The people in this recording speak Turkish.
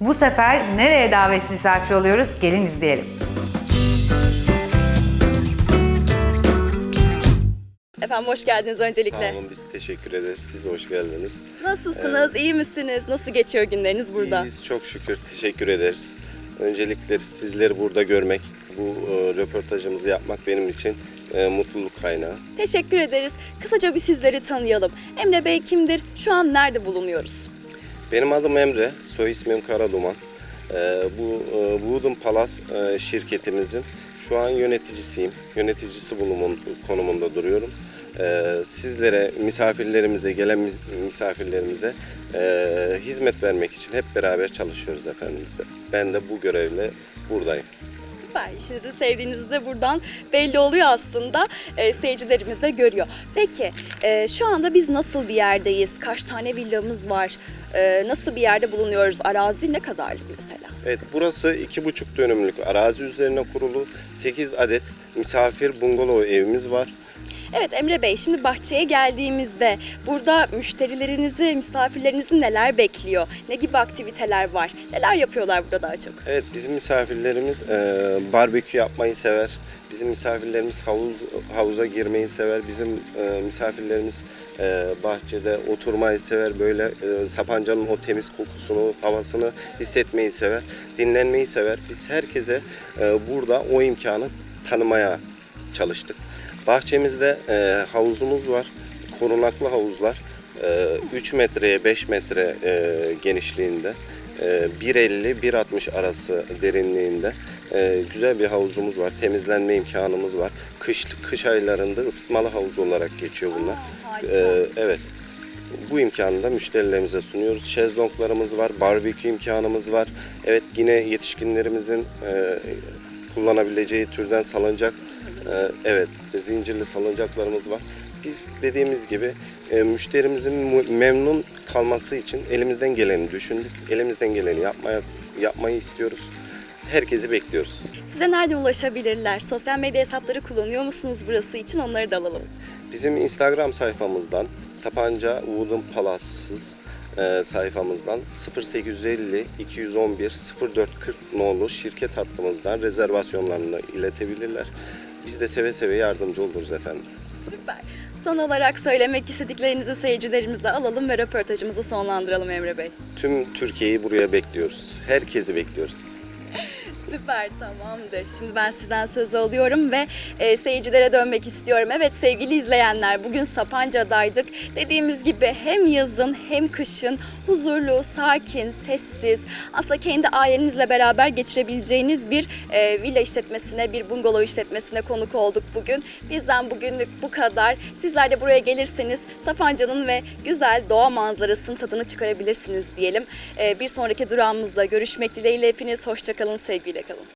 Bu sefer nereye davet misafir oluyoruz? Gelin izleyelim. Efendim hoş geldiniz öncelikle. Sağ olun biz teşekkür ederiz. Siz hoş geldiniz. Nasılsınız? iyi misiniz? Nasıl geçiyor günleriniz burada? İyiyiz çok şükür teşekkür ederiz. Öncelikle sizleri burada görmek, bu e, röportajımızı yapmak benim için e, mutluluk kaynağı. Teşekkür ederiz. Kısaca bir sizleri tanıyalım. Emre Bey kimdir? Şu an nerede bulunuyoruz? Benim adım Emre, soy ismim Karaduman. E, bu e, Wooden Palace e, şirketimizin şu an yöneticisiyim. Yöneticisi bulumun, konumunda duruyorum. E, sizlere, misafirlerimize, gelen mis- misafirlerimize e, hizmet vermek için hep beraber çalışıyoruz efendim. Ben de bu görevle buradayım. Süper. İşinizi sevdiğinizi de buradan belli oluyor aslında. Ee, seyircilerimiz de görüyor. Peki e, şu anda biz nasıl bir yerdeyiz? Kaç tane villamız var? Ee, nasıl bir yerde bulunuyoruz? Arazi ne kadarlık mesela? Evet, burası iki buçuk dönümlük arazi üzerine kurulu 8 adet misafir bungalov evimiz var. Evet Emre Bey şimdi bahçeye geldiğimizde burada müşterilerinizi, misafirlerinizi neler bekliyor? Ne gibi aktiviteler var? Neler yapıyorlar burada daha çok? Evet, bizim misafirlerimiz e, barbekü yapmayı sever. Bizim misafirlerimiz havuz havuza girmeyi sever. Bizim e, misafirlerimiz e, bahçede oturmayı sever. Böyle e, Sapanca'nın o temiz kokusunu, havasını hissetmeyi sever. Dinlenmeyi sever. Biz herkese e, burada o imkanı tanımaya çalıştık. Bahçemizde e, havuzumuz var. Korunaklı havuzlar. E, 3 metreye 5 metre e, genişliğinde. e, 1.50-1.60 arası derinliğinde e, güzel bir havuzumuz var. Temizlenme imkanımız var. Kış kış aylarında ısıtmalı havuz olarak geçiyor bunlar. harika. E, evet. Bu imkanı da müşterilerimize sunuyoruz. Şezlonglarımız var, barbekü imkanımız var. Evet yine yetişkinlerimizin e, kullanabileceği türden salıncak, e, evet zincirli salıncaklarımız var. Biz dediğimiz gibi e, müşterimizin memnun kalması için elimizden geleni düşündük. Elimizden geleni yapmaya yapmayı istiyoruz. Herkesi bekliyoruz. Size nereden ulaşabilirler? Sosyal medya hesapları kullanıyor musunuz burası için? Onları da alalım. Bizim Instagram sayfamızdan Sapanca Wooden Palace'sız e, sayfamızdan 0850 211 0440 nolu şirket hattımızdan rezervasyonlarını iletebilirler. Biz de seve seve yardımcı oluruz efendim. Süper. Son olarak söylemek istediklerinizi seyircilerimize alalım ve röportajımızı sonlandıralım Emre Bey. Tüm Türkiye'yi buraya bekliyoruz. Herkesi bekliyoruz. Süper tamamdır. Şimdi ben sizden sözü alıyorum ve e, seyircilere dönmek istiyorum. Evet sevgili izleyenler bugün Sapanca'daydık. Dediğimiz gibi hem yazın hem kışın huzurlu, sakin, sessiz aslında kendi ailenizle beraber geçirebileceğiniz bir e, villa işletmesine, bir bungalov işletmesine konuk olduk bugün. Bizden bugünlük bu kadar. Sizler de buraya gelirseniz Sapanca'nın ve güzel doğa manzarasının tadını çıkarabilirsiniz diyelim. E, bir sonraki durağımızda görüşmek dileğiyle hepiniz hoşçakalın, happy to.